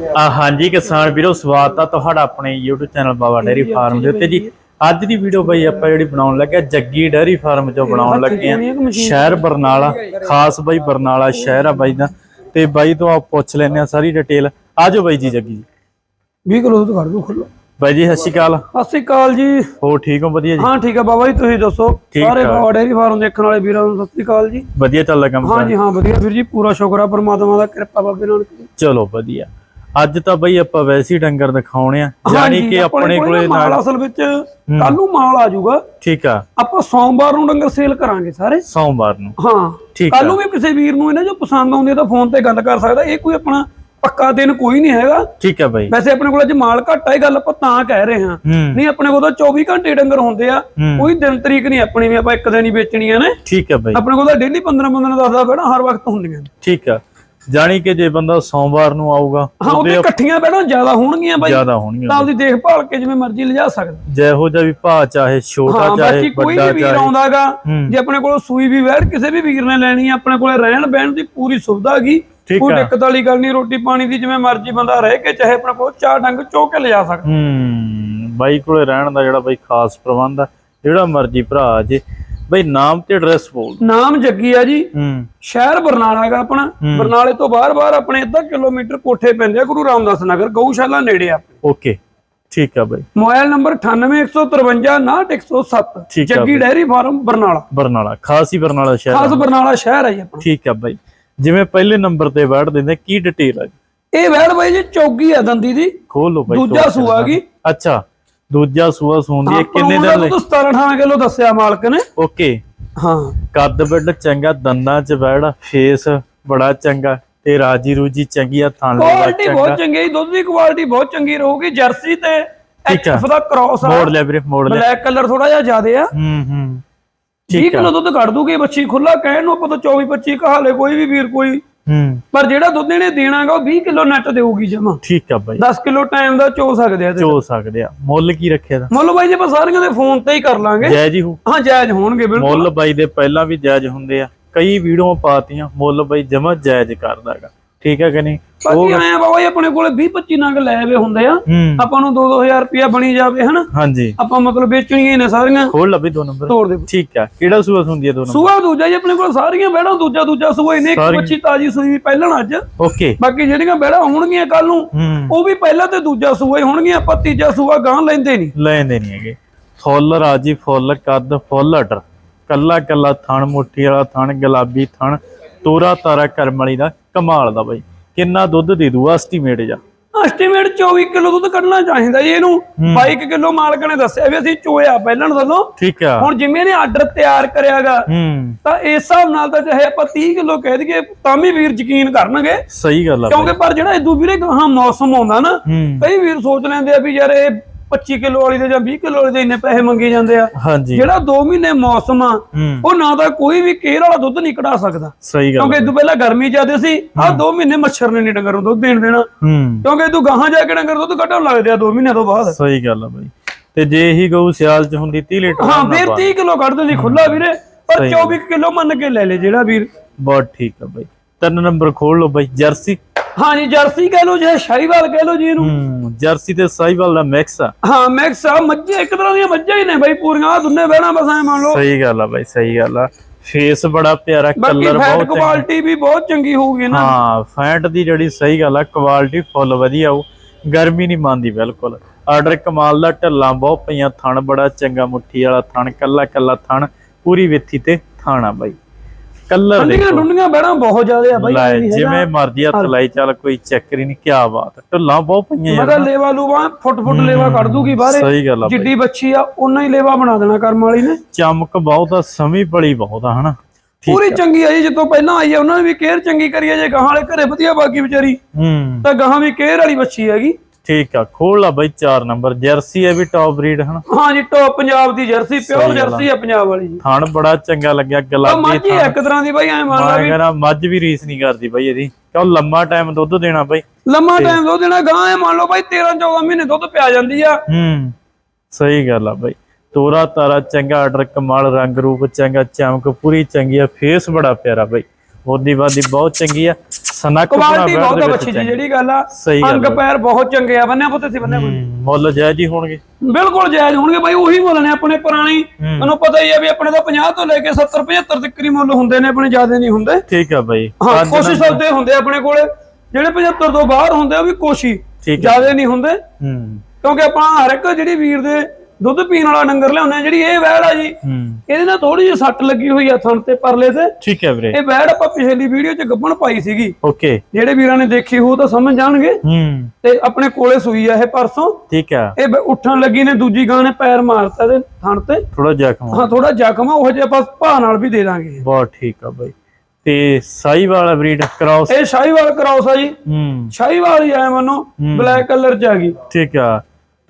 ਆ ਹਾਂਜੀ ਕਿਸਾਨ ਵੀਰੋ ਸਵਾਗਤ ਆ ਤੁਹਾਡਾ ਆਪਣੇ YouTube channel Baba dairy farm ਦੇ ਉੱਤੇ ਜੀ। ਅੱਜ ਦੀ ਵੀਡੀਓ ਬਈ ਆਪਾਂ ਜਿਹੜੀ ਬਣਾਉਣ ਲੱਗੇ ਆ, ਜੱਗੀ ਡੇਰੀ ਫਾਰਮ ਚੋਂ ਬਣਾਉਣ ਲੱਗੇ ਆ। ਸ਼ਹਿਰ ਬਰਨਾਲਾ ਖਾਸ ਬਈ ਬਰਨਾਲਾ ਸ਼ਹਿਰ ਆ ਬਾਈ ਦਾ। ਤੇ ਬਾਈ ਤੋਂ ਆਪ ਪੁੱਛ ਲੈਣੇ ਆ ਸਾਰੀ ਡਿਟੇਲ ਆਜੋ ਬਾਈ ਜੀ ਜੱਗੀ ਜੀ। 20 ਕਿਲੋ ਦੁੱਧ ਦੂ ਖੁੱਲੋ ਬਾਈ ਜੀ ਸਤਿ ਸ਼੍ਰੀ ਅਕਾਲ। ਸਤਿ ਸ਼੍ਰੀ ਅਕਾਲ ਜੀ। ਹੋ ਠੀਕ ਹੋ? ਵਧੀਆ ਜੀ। ਹਾਂ ਠੀਕ ਹੈ ਬਾਬਾ ਜੀ ਤੁਸੀਂ ਦੱਸੋ? ਸਾਰੇ। ਬਾਬਾ ਡੇਰੀ ਫਾਰਮ ਦੇਖਣ ਵਾਲੇ ਵੀਰਾਂ ਨੂੰ ਸਤਿ ਸ਼੍ਰੀ ਅਕਾਲ ਜੀ। ਵਧੀਆ ਚੱਲਦਾ ਕੰਮ ਹਾਂ ਜੀ ਹਾਂ ਵਧੀਆ ਵੀਰ ਜੀ ਪੂਰਾ ਸ਼ੁਕਰ ਆ ਪਰਮਾਤਮਾ ਦਾ ਕਿਰਪਾ ਬਾਬੇ ਨਾਨਕ ਚਲੋ ਵਧੀਆ। ਅੱਜ ਤਾਂ ਬਈ ਆਪਾਂ ਵੈਸੀ ਡੰਗਰ ਦਿਖਾਉਣੇ ਆ ਯਾਨੀ ਕਿ ਆਪਣੇ ਕੋਲੇ ਨਾਲ ਅਸਲ ਵਿੱਚ ਕੱਲ ਨੂੰ ਮਾਲ ਆ ਜਾਊਗਾ। ਠੀਕ ਆ। ਆਪਾਂ ਸੋਮਵਾਰ ਨੂੰ ਡੰਗਰ ਸੇਲ ਕਰਾਂਗੇ ਸਾਰੇ। ਸੋਮਵਾਰ ਨੂੰ। ਹਾਂ। ਠੀਕ ਕੱਲ ਆ। ਨੂੰ ਵੀ ਕਿਸੇ ਵੀਰ ਨੂੰ ਇਹਨਾਂ ਜੋ ਪਸੰਦ ਆਉਂਦੀ ਹੈ ਤਾਂ ਫੋਨ ਤੇ ਗੱਲ ਕਰ ਸਕਦਾ। ਇਹ ਕੋਈ ਆਪਣਾ ਪੱਕਾ ਦਿਨ ਕੋਈ ਨਹੀਂ ਹੈਗਾ। ਠੀਕ ਆ ਬਾਈ। ਵੈਸੇ ਆਪਣੇ ਕੋਲ ਅੱਜ ਮਾਲ ਘੱਟ ਇਹ ਗੱਲ ਆਪਾਂ ਤਾਂ ਕਹਿ ਰਹੇ ਹਾਂ। ਹੂੰ। ਨਹੀਂ ਆਪਣੇ ਕੋਲ ਤਾਂ 24 ਘੰਟੇ ਡੰਗਰ ਹੁੰਦੇ ਆ। ਹੂੰ। ਕੋਈ ਦਿਨ ਤਰੀਕ ਨਹੀਂ ਆਪਣੀ ਵੀ ਆਪਾਂ ਇੱਕ ਦਿਨ ਹੀ ਵੇਚਣੀਆਂ ਨੇ। ਠੀਕ ਆ ਬਾਈ। ਆਪਣੇ ਕੋਲ ਤਾਂ ਡੇਲੀ 15 15 10 10 ਬੈਣਾ ਹਰ ਵਕਤ ਹੁੰਦੀਆਂ ਨੇ। ਠੀਕ ਆ। ਜਾਣੀ ਕਿ ਜੇ ਬੰਦਾ ਸੋਮਵਾਰ ਨੂੰ ਆਊਗਾ ਹਾਂ ਉਹਦੇ ਇਕੱਠੀਆਂ ਬੈਣਾ ਜ਼ਿਆਦਾ ਹੋਣਗੀਆਂ ਬਾਈ। ਜ਼ਿਆਦਾ ਹੋਣਗੀਆਂ ਤਾਂ ਉਹਦੀ ਦੇਖਭਾਲ ਕੇ ਜਿਵੇਂ ਮਰਜ਼ੀ ਲਿਜਾ ਸਕਦਾ। ਜਿਹੋ ਜਿਹਾ ਵੀ ਭਾਅ ਚਾਹੇ ਛੋਟਾ ਚਾਹੇ ਬਾਕੀ ਕੋਈ ਵੱਡਾ ਵੀ ਵੀਰ ਚਾਹੇ ਆਉਂਦਾਗਾ। ਜੇ ਆਪਣੇ ਕੋਲ ਸੂਈ ਵੀ ਵੈੜ ਕਿਸੇ ਵੀ ਵੀਰ ਨੇ ਲੈਣੀ ਆ ਆਪਣੇ ਕੋਲੇ ਰਹਿਣ ਬਹਿਣ ਦੀ ਪੂਰੀ ਸੁਵਿਧਾ ਹੈਗੀ। ਕੋਈ। ਦਿੱਕਤ ਵਾਲੀ ਗੱਲ ਨਹੀਂ ਰੋਟੀ ਪਾਣੀ ਦੀ ਜਿਵੇਂ ਮਰਜ਼ੀ ਬੰਦਾ ਰਹਿ ਕੇ ਚਾਹੇ ਆਪਣੇ ਕੋਲ ਚਾਰ ਡੰਗ ਚੋ ਕੇ ਲਿਜਾ ਸਕਦਾ। ਹੂੰ ਬਾਈ ਕੋਲੇ ਰਹਿਣ ਦਾ ਜਿਹੜਾ ਬਾਈ ਖਾਸ ਪ੍ਰਬੰਧ ਆ ਜਿਹੜਾ ਮਰਜ਼ੀ ਭਰਾ ਜੇ। ਬਾਈ ਨਾਮ ਤੇ ਐਡਰੈਸ ਬੋਲ ਨਾਮ ਜੱਗੀ ਆ ਜੀ। ਹੂੰ। ਸ਼ਹਿਰ ਬਰਨਾਲਾ ਹੈਗਾ ਆਪਣਾ। ਬਰਨਾਲੇ ਤੋਂ ਬਾਹਰ-ਬਾਹਰ ਆਪਣੇ ਅੱਧਾ ਕਿਲੋਮੀਟਰ ਕੋਠੇ ਪੈਂਦੇ ਆ ਗੁਰੂ ਰਾਮਦਾਸ ਨਗਰ ਗਊਸ਼ਾਲਾ ਨੇੜੇ ਆ। ਓਕੇ ਠੀਕ ਆ ਬਾਈ। ਮੋਬਾਈਲ ਨੰਬਰ 9815599107 ਠੀਕ ਆ ਜੱਗੀ ਡੈਰੀ ਫਾਰਮ ਬਰਨਾਲਾ। ਬਰਨਾਲਾ ਖਾਸ ਹੀ ਬਰਨਾਲਾ ਸ਼ਹਿਰ ਖਾਸ। ਬਰਨਾਲਾ ਸ਼ਹਿਰ ਹੈ ਜੀ ਆਪਣਾ। ਠੀਕ ਆ ਬਾਈ। ਜਿਵੇਂ ਪਹਿਲੇ ਨੰਬਰ ਤੇ ਬੈਠ ਦਿੰਦੇ ਕੀ ਡਿਟੇਲ ਆ ਇਹ ਵੈੜ ਬਾਈ ਜੀ ਚੌਗੀ ਆ ਦੰਦੀ ਦੀ। ਖੋਲ ਲਓ ਬਾਈ ਦੂਜਾ ਸੂਆ ਗੀ ਅੱਛਾ। ਦੂਜਾ ਸੂਆ ਸੂੰਦੀ ਹੈ ਕਿੰਨੇ ਕਿੰਨੇ ਦਿਨ ਲਈ? 17 18 ਕਿਲੋ ਦੱਸਿਆ ਮਾਲਕ ਨੇ। ਓਕੇ। ਹਾਂ। ਕੱਦ ਬਿੱਡ ਚੰਗਾ ਦੰਦਾਂ ਚ ਬੈੜ ਫੇਸ ਬੜਾ ਚੰਗਾ ਤੇ ਰਾਜੀ ਰੂਜੀ ਚੰਗੀ ਆ ਥਣ ਲੇਵਾ ਕੁਆਲਿਟੀ ਬਹੁਤ ਚੰਗੀ ਹੈ ਦੁੱਧ ਦੀ ਕੁਆਲਿਟੀ ਬਹੁਤ ਚੰਗੀ ਰਹੂਗੀ ਜਰਸੀ ਤੇ। ਐਚਐਫ ਦਾ ਕ੍ਰਾਸ ਆ। ਮੋੜ ਲਿਆ ਵੀਰੇ ਮੋੜ ਲਿਆ। ਬਲੈਕ ਕਲਰ ਥੋੜਾ ਜਿਹਾ ਜ਼ਿਆਦੇ ਆ। ਹੂੰ ਹੂੰ। 20 ਠੀਕ ਕਿਲੋ ਦੁੱਧ ਕੱਢ ਦੂਗੀ ਬੱਚੀ ਖੁੱਲਾ ਕਹਿਣ ਨੂੰ ਆਪਾਂ ਤਾਂ 24 25 ਕਹਾਲੇ ਕੋਈ ਵੀ ਵੀਰ ਕੋਈ ਹੂੰ। ਪਰ ਜਿਹੜਾ ਦੁੱਧ ਇਹਨੇ ਦੇਣਾਗਾ ਉਹ 20 ਕਿਲੋ ਨੈਟ ਦੇਊਗੀ ਜਮਾ। ਠੀਕ ਆ ਬਾਈ। 10 ਕਿਲੋ ਟਾਈਮ ਦਾ ਚੋ ਸਕਦੇ ਆ ਤੇ। ਚੋ ਸਕਦੇ ਆ। ਮੁੱਲ ਕੀ ਰੱਖਿਆ ਦਾ ਮੁੱਲ ਬਾਈ ਜੀ ਆਪਾਂ ਸਾਰੀਆਂ ਦੇ ਫੋਨ ਤੇ ਹੀ ਕਰ ਲਾਂਗੇ। ਜੈ ਜੀ ਹੋ ਹਾਂ ਜਾਇਜ਼ ਹੋਣਗੇ ਬਿਲਕੁਲ। ਮੁੱਲ ਬਾਈ ਦੇ ਪਹਿਲਾਂ ਵੀ ਜਾਇਜ਼ ਹੁੰਦੇ ਆ। ਕਈ ਵੀਡੀਓ ਪਾਤੀਆਂ ਮੁੱਲ ਬਾਈ ਜਮਾ ਜਾਇਜ਼ ਕਰਦਾਗਾ। ਠੀਕ ਹੈ ਕਿ ਨਹੀਂ? ਬਾਕੀ ਆਇਆ ਬਾਬਾ ਜੀ ਆਪਣੇ ਕੋਲੇ 20 25 ਨਗ ਲੈ ਵੇ ਹੁੰਦੇ ਆ। ਆਪਾਂ ਨੂੰ 2-2000 ਰੁਪਇਆ ਬਣੀ ਜਾਵੇ ਹਨਾ? ਹਾਂਜੀ। ਆਪਾਂ ਮਤਲਬ ਵੇਚਣੀਆਂ ਹੀ ਨੇ ਸਾਰੀਆਂ। ਖੋਲ ਲੱਭੀ ਦੋ ਨੰਬਰ। ਤੋੜ ਦੇ। ਠੀਕ ਆ। ਕਿਹੜਾ ਸੂਆ ਹੁੰਦੀ ਹੈ ਦੋ ਨੰਬਰ? ਸੂਆ ਦੂਜਾ ਜੀ ਆਪਣੇ ਕੋਲ ਸਾਰੀਆਂ ਬੈੜਾਂ ਦੂਜਾ ਦੂਜਾ ਸੂਆ ਹੀ ਨੇ ਇੱਕ। ਬੱਚੀ ਤਾਜੀ ਸੂਈ ਵੀ ਪਹਿਲਾਂ ਅੱਜ। ਓਕੇ। ਬਾਕੀ ਜਿਹੜੀਆਂ ਬੈੜਾਂ ਹੋਣਗੀਆਂ ਕੱਲ ਨੂੰ ਉਹ ਵੀ ਪਹਿਲਾਂ ਤੇ ਦੂਜਾ ਸੂਆ ਹੀ ਹੋਣਗੀਆਂ ਆਪਾਂ ਤੀਜਾ ਸੂਆ ਗਾਂ ਲੈਂਦੇ ਨਹੀਂ। ਲੈਂਦੇ ਨਹੀਂ ਹੈਗੇ। ਫੁੱਲ ਰਾਜੀ ਫੁੱਲ ਕੱਦ ਫੁੱਲ ਅਟਰ। ਕੱਲਾ ਕੱਲਾ ਥਣ ਮੁੱਠੀ ਵਾਲਾ ਥਣ ਗੁਲਾਬੀ ਥਣ ਤੋਰਾ ਤਾਰਾ ਕਰਮ ਵਾਲੀ ਦਾ ਕਮਾਲ ਦਾ ਬਾਈ। ਕਿੰਨਾ ਦੁੱਧ ਦੇ ਦੂ ਐਸਟੀਮੇਟ ਜਾ ਐਸਟੀਮੇਟ 24 ਕਿਲੋ ਦੁੱਧ ਕੱਢਣਾ ਚਾਹੀਦਾ ਜੀ ਇਹਨੂੰ। 22 ਕਿਲੋ ਮਾਲਕ ਨੇ ਦੱਸਿਆ ਵੀ ਅਸੀਂ ਚੋਇਆ ਪਹਿਲਾਂ ਥੱਲੋਂ ਠੀਕ ਆ। ਹੁਣ ਜਿਵੇਂ ਨੇ ਆਰਡਰ ਤਿਆਰ ਕਰਿਆਗਾ ਹੂੰ। ਤਾਂ ਇਸ ਹਿਸਾਬ ਨਾਲ ਤਾਂ ਚਾਹੇ ਆਪਾਂ 30 ਕਿਲੋ ਕਹਿ ਦਈਏ ਤਾਂ ਵੀ ਵੀਰ ਯਕੀਨ ਕਰਨਗੇ। ਸਹੀ ਗੱਲ ਆ ਕਿਉਂਕਿ ਪਰ ਜਿਹੜਾ ਇਦੋਂ ਵੀਰੇ ਗਾਹਾਂ ਮੌਸਮ ਆਉਂਦਾ ਨਾ ਹੂੰ। ਕਈ ਵੀਰ ਸੋਚ ਲੈਂਦੇ ਆ ਵੀ ਯਾਰ ਇਹ 25 ਕਿਲੋ ਵਾਲੀ ਦੇ ਜਾਂ 20 ਕਿਲੋ ਵਾਲੀ ਦੇ ਇੰਨੇ ਪੈਸੇ ਮੰਗੇ ਜਾਂਦੇ ਆ। ਹਾਂਜੀ। ਜਿਹੜਾ 2 ਮਹੀਨੇ ਮੌਸਮ ਆ ਉਹ ਨਾ ਤਾਂ ਕੋਈ ਵੀ ਕੇਰ ਵਾਲਾ ਦੁੱਧ ਨਹੀਂ ਕਢਾ ਸਕਦਾ। ਸਹੀ ਗੱਲ ਕਿਉਂਕਿ ਇਦੋਂ ਪਹਿਲਾਂ ਗਰਮੀ ਜ਼ਿਆਦੇ ਸੀ ਆਹ 2 ਮਹੀਨੇ ਮੱਛਰ ਨੇ ਨਹੀਂ ਡੰਗਰ ਨੂੰ ਦੁੱਧ ਦੇਣ ਦੇਣਾ। ਕਿਉਂਕਿ ਇਦੋਂ ਗਾਹਾਂ ਜਾ ਕੇ ਡੰਗਰ ਦੁੱਧ ਕੱਢਣ ਲੱਗਦੇ ਆ 2 ਮਹੀਨੇ ਤੋਂ ਬਾਅਦ। ਸਹੀ ਗੱਲ ਆ ਬਾਈ। ਤੇ ਜੇ ਇਹੀ ਗਊ ਸਿਆਲ ਚ ਹੁੰਦੀ 30 ਲੀਟਰ ਹਾਂ ਫਿਰ ਪਾ। 30 ਕਿਲੋ ਕੱਢਦੇ ਸੀ ਖੁੱਲਾ ਵੀਰੇ। ਪਰ ਸਹੀ 24 ਕਿਲੋ ਮੰਨ ਕੇ ਲੈ ਲੈ ਜਿਹੜਾ ਵੀਰ। ਬਹੁਤ ਠੀਕ ਆ ਬਾਈ। ਤਿੰਨ ਨੰਬਰ ਖੋਲ ਲਓ ਬਾਈ ਜਰਸੀ। ਹਾਂ ਜੀ ਜਰਸੀ ਕਹਿ ਲਓ ਜਾਂ ਸ਼ਾਹੀਵਾਲ ਕਹਿ ਲਓ ਜੀ ਇਹਨੂੰ। ਹੂੰ ਜਰਸੀ ਤੇ ਸਾਈਵਾਲ ਦਾ ਮਿਕਸ ਆ। ਹਾਂ ਮੈਕਸ ਆ ਮੱਝੇ ਇੱਕ ਤਰ੍ਹਾਂ ਦੀਆਂ ਮੱਝਾਂ ਹੀ ਨੇ ਬਾਈ ਪੂਰੀਆਂ ਆਹ ਦੁੰਨੇ ਬਹਿਣਾ ਬਸ ਐ ਮੰਨ ਲਓ। ਸਹੀ ਗੱਲ ਆ ਬਾਈ ਸਹੀ ਗੱਲ ਆ। ਫੇਸ ਬੜਾ ਪਿਆਰਾ ਬਾਕੀ ਕਲਰ ਫੈਟ ਬਹੁਤ ਚੰਗਾ। ਕੁਆਲਿਟੀ ਵੀ ਬਹੁਤ ਚੰਗੀ ਹੋਊਗੀ ਨਾ। ਹਾਂ ਫੈਂਟ ਦੀ ਜਿਹੜੀ ਸਹੀ ਗੱਲ ਆ ਕੁਆਲਿਟੀ ਫੁੱਲ ਵਧੀਆ ਉਹ ਗਰਮੀ ਨਹੀਂ ਮੰਨਦੀ ਬਿਲਕੁਲ। ਆਰਡਰ ਕਮਾਲ ਦਾ ਢੱਲਾਂ ਬਹੁਤ ਪਈਆਂ ਥਣ ਬੜਾ ਚੰਗਾ ਮੁੱਠੀ ਵਾਲਾ ਥਣ ਕੱਲਾ ਕੱਲਾ ਥਣ ਪੂਰੀ ਵਿੱਥੀ ਤੇ ਥਾਣਾ ਬਾਈ। ਕਲਰ ਠੰਡੀਆਂ ਡੁੰਡੀਆਂ ਬਹਿਣਾ ਬਹੁਤ ਜ਼ਿਆਦਾ ਆ ਬਾਈ ਲੈ। ਜਿਵੇਂ ਮਰਜ਼ੀ ਹੱਥ ਲਾਈ ਚੱਲ ਕੋਈ ਚੱਕਰ ਹੀ ਨਹੀਂ ਕੀ ਬਾਤ ਢੱਲਾਂ ਬਹੁਤ ਪਈਆਂ ਯਾਰ ਕਿਹਾ ਲੇਵਾ ਲੂਵਾ ਫੁੱਟ ਫੁੱਟ ਲੇਵਾ ਕੱਢ ਦੂਗੀ ਬਾਹਰੇ। ਸਹੀ ਗੱਲ ਆ। ਜਿੱਡੀ ਬੱਚੀ ਆ ਉਹਨਾਂ ਹੀ ਲੇਵਾ ਬਣਾ ਦੇਣਾ ਕਰਮ ਵਾਲੀ ਨੇ। ਚਮਕ ਬਹੁਤ ਆ ਸਮੀ ਬੜੀ ਬਹੁਤ ਆ ਹਨਾ। ਪੂਰੀ ਚੰਗੀ ਆ ਜੀ ਜਿੱਦੋਂ ਪਹਿਲਾਂ ਆਈ ਆ ਉਹਨਾਂ ਨੇ ਵੀ ਕੇਅਰ ਚੰਗੀ ਕਰੀ ਆ ਜੇ ਗਾਹਾਂ ਵਾਲੇ ਘਰੇ ਵਧੀਆ ਬਾਕੀ ਵਿਚਾਰੀ। ਹੂੰ। ਤਾਂ ਗਾਹਾਂ ਵੀ ਕੇਅਰ ਵਾਲੀ ਬੱਚੀ ਹੈਗੀ। ਠੀਕ ਆ ਖੋਲ ਲਾ ਬਾਈ 4 ਨੰਬਰ ਜਰਸੀ ਹੈ ਵੀ ਟੌਪ ਬਰੀਡ ਹਨਾ? ਹਾਂ ਜੀ ਟੌਪ ਪੰਜਾਬ ਦੀ ਜਰਸੀ ਪਿਓਰ ਜਰਸੀ ਆ ਪੰਜਾਬ ਵਾਲੀ ਜੀ। ਥਣ ਬੜਾ ਚੰਗਾ ਲੱਗਿਆ ਗੁਲਾਬੀ ਮਾਝੀ ਆ ਇੱਕ ਤਰ੍ਹਾਂ ਦੀ ਬਾਈ ਐ ਮੰਨ ਲਾ ਵੀ ਕਹਿੰਦਾ ਮੱਝ ਵੀ ਰੀਸ ਨਹੀਂ ਕਰਦੀ ਬਾਈ ਇਹਦੀ। ਕਿਉਂ ਲੰਮਾ ਟਾਈਮ ਦੁੱਧ ਦੇਣਾ ਬਾਈ। ਲੰਮਾ ਟਾਈਮ ਦੁੱਧ ਦੇਣਾ ਗਾਂ ਐ ਮੰਨ ਲਓ ਬਾਈ 13 14 ਮਹੀਨੇ ਦੁੱਧ ਪਿਆ ਜਾਂਦੀ ਆ। ਹੂੰ ਸਹੀ ਗੱਲ ਆ ਬਾਈ। ਤੋਰਾ ਤਾਰਾ ਚੰਗਾ ਆਰਡਰ ਕਮਾਲ ਰੰਗ ਰੂਪ ਚੰਗਾ ਚਮਕ ਪੂਰੀ ਚੰਗੀ ਆ ਫੇਸ ਬੜਾ ਪਿਆਰਾ ਬਾਈ। ਬੋਦੀ ਬਾਦੀ ਬਹੁਤ ਚੰਗੀ ਆ। ਸਨਕ ਕੁਆਲਿਟੀ ਬਹੁਤ ਬੱਚੀ ਦੀ ਜਿਹੜੀ ਗੱਲ ਆ ਅੰਗ ਪੈਰ ਬਹੁਤ ਚੰਗੇ ਆ ਬੰਨਿਆ ਪੁੱਤ ਸੀ ਬੰਨਿਆ ਮੁੱਲ ਜਾਇਜ਼ ਹੀ ਹੋਣਗੇ। ਬਿਲਕੁਲ ਜਾਇਜ਼ ਹੋਣਗੇ ਬਾਈ ਉਹੀ ਮੁੱਲ ਨੇ ਆਪਣੇ ਪੁਰਾਣੀ। ਤੁਹਾਨੂੰ ਪਤਾ ਹੀ ਆ ਵੀ ਆਪਣੇ ਤਾਂ 50 ਤੋਂ ਲੈ ਕੇ 70 75 ਤੱਕ ਹੀ ਮੁੱਲ ਹੁੰਦੇ ਨੇ ਆਪਣੇ ਜ਼ਿਆਦਾ ਨਹੀਂ ਹੁੰਦੇ। ਠੀਕ ਆ ਬਾਈ। ਹਾਂ ਕੋਸ਼ਿਸ਼ ਸੌਦੇ ਹੁੰਦੇ ਆਪਣੇ ਕੋਲੇ। ਜਿਹੜੇ 75 ਤੋਂ ਬਾਹਰ ਹੁੰਦੇ ਉਹ ਵੀ ਕੋਸ਼ੀ ਠੀਕ ਹੈ ਜ਼ਿਆਦਾ ਨਹੀਂ ਹੁੰਦੇ। ਕਿਉਂਕਿ ਆਪਾਂ ਹਰ ਇੱਕ ਜਿਹੜੀ ਵੀਰ ਦੇ ਦੁੱਧ ਪੀਣ ਵਾਲਾ ਡੰਗਰ ਲਿਆਉਂਦੇ ਆ ਜਿਹੜੀ ਇਹ ਵੈੜ ਆ ਜੀ ਇਹਦੇ ਨਾਲ ਥੋੜੀ ਜਿਹੀ ਸੱਟ ਲੱਗੀ ਹੋਈ ਆ ਥਣ ਤੇ ਪਰਲੇ ਤੇ। ਠੀਕ ਹੈ ਵੀਰੇ। ਇਹ ਵੈੜ ਆਪਾਂ ਪਿਛਲੀ ਵੀਡੀਓ 'ਚ ਗੱਬਣ ਪਾਈ ਸੀਗੀ। ਓਕੇ। ਜਿਹੜੇ ਵੀਰਾਂ ਨੇ ਦੇਖੀ ਹੋ ਤਾਂ ਸਮਝ ਜਾਣਗੇ। ਹੂੰ। ਤੇ ਆਪਣੇ ਕੋਲੇ ਸੂਈ ਆ ਇਹ ਪਰਸੋਂ। ਠੀਕ ਆ। ਇਹ ਉੱਠਣ ਲੱਗੀ ਨੇ ਦੂਜੀ ਗਾਂ ਨੇ ਪੈਰ ਮਾਰਤਾ ਇਹਦੇ ਥਣ ਤੇ। ਥੋੜਾ ਜ਼ਖਮ ਹਾਂ ਥੋੜਾ ਜ਼ਖਮ ਆ ਉਹ ਜੇ ਆਪਾਂ ਭਾਅ ਨਾਲ ਵੀ ਦੇ ਦਾਂਗੇ। ਬਹੁਤ ਠੀਕ ਆ ਬਾਈ। ਤੇ ਸਾਈ ਵਾਲਾ ਬਰੀਡ ਕ੍ਰਾਸ ਇਹ ਸ਼ਾਹੀਵਾਲ ਕਰਾਉਸ ਆ ਜੀ ਹੂੰ। ਸ਼ਾਹੀਵਾਲ ਹੀ ਆਇਆ ਮੈਨੂੰ ਬਲੈਕ ਕਲਰ ਚ ਆ ਗਈ। ਠੀਕ ਆ।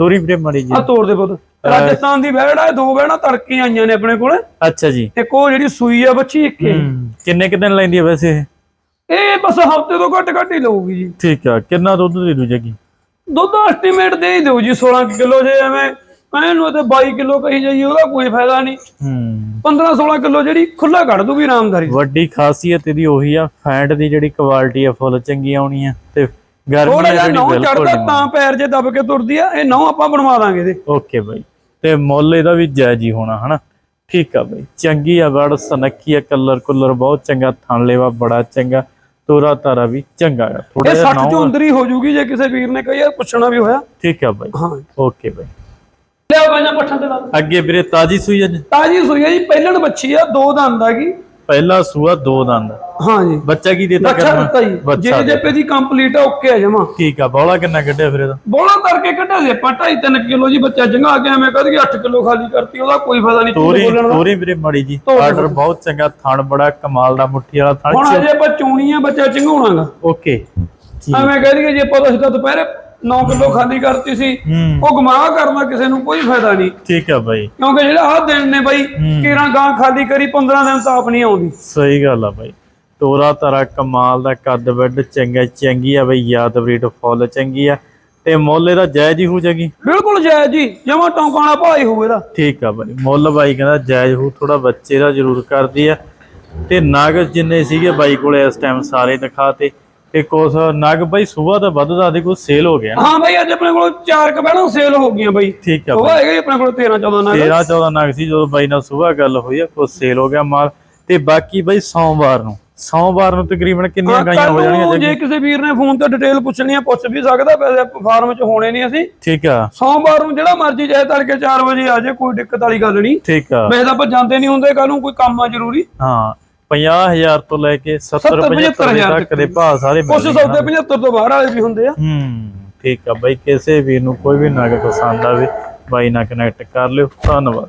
ਤੋਰੀ ਵੀਰੇ ਮੜੀ ਜੀ ਆ ਤੋੜ ਦੇ ਪੁੱਤ। ਰਾਜਸਥਾਨ ਦੀ ਵੈੜ ਆ ਦੋ ਵੈੜਾਂ ਤੜਕੇ ਆਈਆਂ ਨੇ ਆਪਣੇ ਕੋਲੇ। ਅੱਛਾ ਜੀ। ਇੱਕ ਉਹ ਜਿਹੜੀ ਸੂਈ ਆ ਬੱਚੀ ਇੱਕ ਕਿੰਨੇ ਕਿ ਦਿਨ ਲੈਂਦੀ ਆ ਵੈਸੇ ਇਹ? ਇਹ ਬਸ ਹਫ਼ਤੇ ਤੋਂ ਘੱਟ ਘੱਟ ਹੀ ਲਊਗੀ ਜੀ। ਠੀਕ ਆ ਕਿੰਨਾ ਦੁੱਧ ਦੇ ਦੂ ਜਗੀ? ਦੁੱਧ ਐਸਟੀਮੇਟ ਦੇ ਹੀ ਦਿਓ ਜੀ 16 ਕਿਲੋ ਜੇ ਐਵੇਂ ਕਹਿਣ ਨੂੰ ਤੇ 22 ਕਿਲੋ ਕਹੀ ਜਾਈਏ ਉਹਦਾ ਕੋਈ ਫਾਇਦਾ ਨਹੀਂ। ਹੂੰ। 15 16 ਕਿਲੋ ਜਿਹੜੀ ਖੁੱਲਾ ਕੱਢ ਦੂਗੀ ਆਰਾਮਦਾਰੀ ਵੱਡੀ ਖਾਸੀਅਤ ਇਹਦੀ ਉਹੀ ਆ ਫੈਂਟ ਦੀ ਜਿਹੜੀ ਕੁਆਲਿਟੀ ਆ ਫੁੱਲ ਚੰਗੀ ਆਉਣੀ ਆ ਤੇ ਥੋੜਾ ਜਿਹਾ ਨੌ ਚੜਦਾ ਤਾਂ ਪੈਰ ਜੇ ਦਬ ਕੇ ਤੁਰਦੀ ਆ ਇਹ ਨੌ ਆਪਾਂ ਬਣਵਾ ਦਾਂਗੇ ਇਹਦੇ। ਓਕੇ ਬਾਈ। ਤੇ ਮੁੱਲ ਇਹਦਾ ਵੀ ਜਾਇਜ਼ ਹੀ ਹੋਣਾ ਹਨਾ? ਠੀਕ ਆ ਬਾਈ। ਚੰਗੀ ਆ ਵੜ ਸਨੱਖੀ ਆ ਕਲਰ ਕੁਲਰ ਬਹੁਤ ਚੰਗਾ ਥਣ ਲੈਵਾ ਬੜਾ ਚੰਗਾ ਤੋਰਾ ਤਾਰਾ ਵੀ ਚੰਗਾ ਆ। ਥੋੜਾ ਜਿਹਾ 60 ਚੋਂ ਨੌ ਅੰਦਰ ਹੀ ਹੋ ਜੂਗੀ ਜੇ ਕਿਸੇ ਵੀਰ ਨੇ ਕਹੀ ਯਾਰ ਪੁੱਛਣਾ ਵੀ ਹੋਇਆ। ਠੀਕ ਆ ਬਾਈ। ਹਾਂ। ਓਕੇ ਬਾਈ। ਲਿਆਓ ਗਾਂ ਪੱਠਾਂ ਤੇ ਲਾ। ਅੱਗੇ ਵੀਰੇ ਤਾਜੀ ਸੂਈ ਅੱਜ? ਤਾਜੀ ਸੂਈ ਆ ਜੀ ਪਹਿਲਣ ਬੱਚੀ ਆ ਦੋ ਦੰਦ ਆ ਗਈ ਪਹਿਲਾ ਸੂਆ ਦੋ ਦੰਦ। ਹਾਂ ਜੀ ਬੱਚਾ ਕੀ ਦੇਤਾ ਬੱਚਾ ਦਿੱਤਾ ਜੀ। ਜੇ ਜੇ ਪੇ ਦੀ ਕੰਪਲੀਟ ਆ ਓਕੇ ਆ ਜਮਾ। ਠੀਕ ਆ ਬੌਲਾ ਕਿੰਨਾ ਕੱਢਿਆ ਫਿਰ ਇਹਦਾ? ਬੋਲਾ ਕਰਕੇ ਕੱਢਿਆ ਸੀ ਆਪਾਂ 2.5 3 ਕਿਲੋ ਜੀ ਬੱਚਾ ਜੰਗਾ ਕੇ ਐਵੇਂ ਕਦ 8 ਕਿਲੋ ਖਾਲੀ ਕਰਤੀ ਉਹਦਾ ਕੋਈ ਫਾਇਦਾ ਨਹੀਂ ਤੋਰੀ ਤੋਰੀ ਵੀਰੇ ਮੜੀ ਜੀ। ਆਰਡਰ ਬਹੁਤ ਚੰਗਾ ਥਣ ਬੜਾ ਕਮਾਲ ਦਾ ਮੁੱਠੀ ਵਾਲਾ ਥਣ ਹੁਣ ਅਜੇ ਆਪਾਂ ਚੂਣੀ ਆ ਬੱਚਾ ਚੰਗਾਉਣਾਗਾ। ਓਕੇ ਜੀ ਐਵੇਂ ਕਹਿ ਦਈਏ ਜੇ ਆਪਾਂ ਤਾਂ ਦੁਪਹਿਰੇ 9 ਕਿਲੋ ਖਾਲੀ ਕਰਤੀ ਸੀ। ਹੂੰ। ਉਹ ਗਮਾਹ ਕਰਨਾ ਕਿਸੇ ਨੂੰ ਕੋਈ ਫਾਇਦਾ ਨਹੀਂ। ਠੀਕ ਆ ਬਾਈ। ਕਿਉਂਕਿ ਜਿਹੜਾ ਆਹ ਦਿਨ ਨੇ ਬਾਈ ਕਿਰਾਂ ਗਾਂ ਖਾਲੀ ਕਰੀ 15 ਦਿਨ ਤਾਂ ਆਪ ਨਹੀਂ ਆਉਂਦੀ। ਸਹੀ ਗੱਲ ਆ ਬਾਈ। ਤੋਰਾ ਤਾਰਾ ਕਮਾਲ ਦਾ ਕੱਦ ਵੱਡ ਚੰਗਾ ਚੰਗੀ ਆ ਬਈ ਯਾਦ ਬਰੀਡ ਫੁੱਲ ਚੰਗੀ ਆ। ਤੇ ਮੁੱਲ ਇਹਦਾ ਜਾਇਜ਼ ਹੀ ਹੋ ਜਾਗੀ ਬਿਲਕੁਲ ਜਾਇਜ਼ ਜੀ ਜਮਾ ਟੌਂਕਾਂ ਵਾਲਾ ਭਾਈ ਹੋਊ ਇਹਦਾ। ਠੀਕ ਆ ਬਾਈ। ਮੁੱਲ ਬਾਈ ਕਹਿੰਦਾ ਜਾਇਜ਼ ਹੋ ਥੋੜਾ ਬੱਚੇ ਦਾ ਜ਼ਰੂਰ ਕਰਦੀ ਆ। ਤੇ ਨਗ ਜਿੰਨੇ ਸੀਗੇ ਬਾਈ ਕੋਲੇ ਇਸ ਟਾਈਮ ਸਾਰੇ ਦਿਖਾਤੇ। ਤੇ ਕੁਛ ਨਗ ਬਾਈ ਸਵੇਰ ਦਾ ਵੱਧਦਾ ਦੇ ਕੋਈ ਸੇਲ ਹੋ ਗਿਆ ਹਾਂ ਬਾਈ ਅੱਜ ਆਪਣੇ ਕੋਲ ਚਾਰ ਕਬੈਣਾ ਸੇਲ ਹੋ ਗਈਆਂ ਬਾਈ। ਠੀਕ ਆ ਉਹ ਹੈਗਾ ਜੀ ਆਪਣੇ ਕੋਲ 13 14 ਨਾਲ 13 14 ਨਗ ਸੀ ਜਦੋਂ ਬਾਈ ਨਾਲ ਸਵੇਰ ਗੱਲ ਹੋਈ ਆ ਕੁਛ ਸੇਲ ਹੋ ਗਿਆ ਮਾਲ। ਤੇ ਬਾਕੀ ਬਾਈ ਸੋਮਵਾਰ ਨੂੰ ਸੋਮਵਾਰ ਨੂੰ ਤਕਰੀਬਨ ਕਿੰਨੀਆਂ ਗਾਈਆਂ ਹੋ ਜਾਣਗੀਆਂ ਜੇ ਕਿਸੇ ਵੀਰ ਨੇ ਫੋਨ ਤੇ ਡਿਟੇਲ ਪੁੱਛਣੀ ਆ ਪੁੱਛ ਵੀ ਸਕਦਾ ਵੈਸੇ ਫਾਰਮ 'ਚ ਹੋਣੇ ਨਹੀਂ ਅਸੀਂ। ਠੀਕ ਆ। ਸੋਮਵਾਰ ਨੂੰ ਜਿਹੜਾ ਮਰਜ਼ੀ ਚਾਹੇ ਤੜਕੇ 4 ਵਜੇ ਆ ਜਾਏ ਕੋਈ ਦਿੱਕਤ ਵਾਲੀ ਗੱਲ ਨਹੀਂ। ਠੀਕ ਆ। ਵੈਸੇ ਤਾਂ ਆਪਾਂ ਜਾਂਦੇ ਨਹੀਂ ਹੁੰਦੇ ਕੱਲ ਨੂੰ ਕੋਈ ਕੰਮ ਆ ਜ਼ਰੂਰੀ। ਹਾਂ 50000 ਤੋਂ ਲੈ ਕੇ 70 75,000 ਤੱਕ ਦੇ ਭਾਅ ਸਾਰੇ ਮਿਲਦੇ ਸੌਦੇ 75 ਤੋਂ ਬਾਹਰ ਵਾਲੇ ਵੀ ਹੁੰਦੇ ਆ। ਹੂੰ ਠੀਕ ਆ ਬਾਈ ਕਿਸੇ ਵੀਰ ਨੂੰ ਕੋਈ ਵੀ ਨਗ ਪਸੰਦ ਆਵੇ ਬਾਈ ਨਾਲ ਕਨੈਕਟ ਕਰ ਲਿਓ। ਧੰਨਵਾਦ।